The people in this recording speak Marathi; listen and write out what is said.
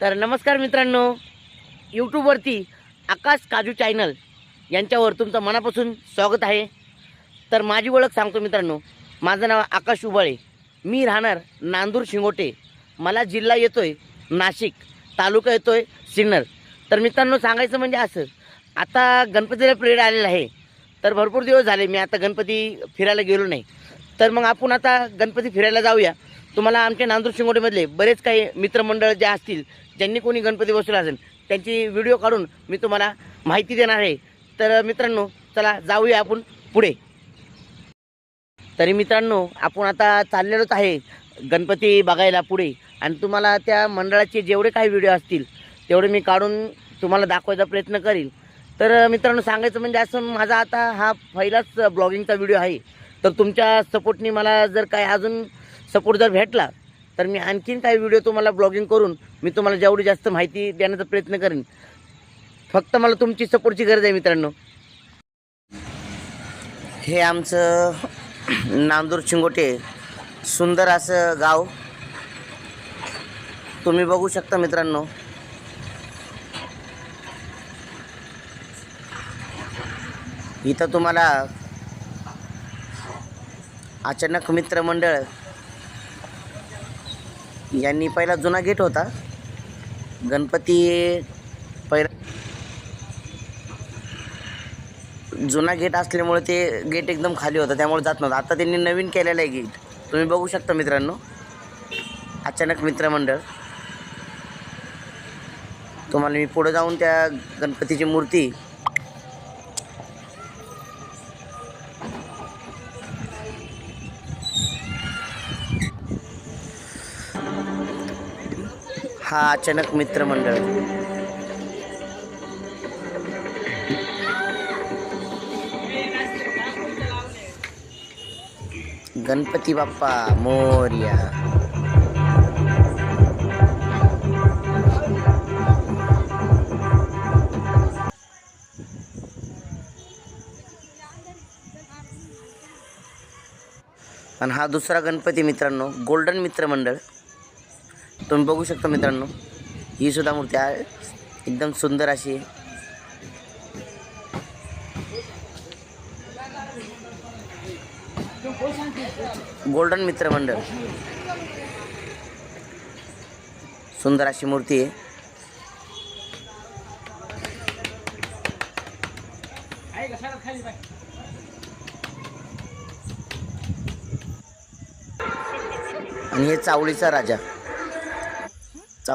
तर नमस्कार मित्रांनो यूट्यूबवरती आकाश काजू चॅनल यांच्यावर तुमचं मनापासून स्वागत आहे. तर माझी ओळख सांगतो मित्रांनो माझं नाव आकाश उबाळे. मी राहणार नांदूर शिंगोटे. मला जिल्हा येतो आहे नाशिक तालुका येतो आहे सिन्नर. तर मित्रांनो सांगायचं म्हणजे असं आता गणपतीला पिरियड आलेला आहे. तर भरपूर दिवस झाले मी आता गणपती फिरायला गेलो नाही. तर मग आपण आता गणपती फिरायला जाऊया. तुम्हाला आमच्या नांदूर शिंगोटीमधले बरेच काही मित्रमंडळ जे असतील ज्यांनी कोणी गणपती बसवला असेल त्यांची व्हिडिओ काढून मी तुम्हाला माहिती देणार आहे. तर मित्रांनो चला जाऊया आपण पुढे. तरी मित्रांनो आपण आता चाललेलोच आहे गणपती बघायला पुढे. आणि तुम्हाला त्या मंडळाचे जेवढे काही व्हिडिओ असतील तेवढे मी काढून तुम्हाला दाखवायचा प्रयत्न करील तर मित्रांनो सांगायचं म्हणजे असं माझा आता हा पहिलाच ब्लॉगिंगचा व्हिडिओ आहे. तर तुमच्या सपोर्टनी मला जर काय अजून सपोर्ट जर भेटला तर मी आणखीन काही व्हिडिओ तुम्हाला ब्लॉगिंग करून मी तुम्हाला जेवढी जास्त माहिती देण्याचा प्रयत्न करेन. फक्त मला तुमची सपोर्टची गरज आहे मित्रांनो. हे आमचं नांदूर चिंगोटे सुंदर असं गाव. तुम्ही बघू शकता मित्रांनो. इथं तुम्हाला अचानक मित्रमंडळ यांनी पहिला जुना गेट होता. गणपती पहिला जुना गेट असल्यामुळे ते गेट एकदम खाली होता त्यामुळे जात नव्हतं. आता त्यांनी नवीन केलेलं आहे गेट तुम्ही बघू शकता मित्रांनो. अचानक मित्रमंडळ. तुम्हाला मी पुढे जाऊन त्या गणपतीची मूर्ती हा अचानक मित्रमंडळ गणपती बाप्पा मोर्या. आणि हा दुसरा गणपती मित्रांनो गोल्डन मित्र मंडळ. तुम्ही बघू शकता मित्रांनो ही सुद्धा मूर्ती आहे एकदम सुंदर अशी आहे. गोल्डन मित्र मंडळ सुंदर अशी मूर्ती आहे. आणि हे चावळीचा राजा.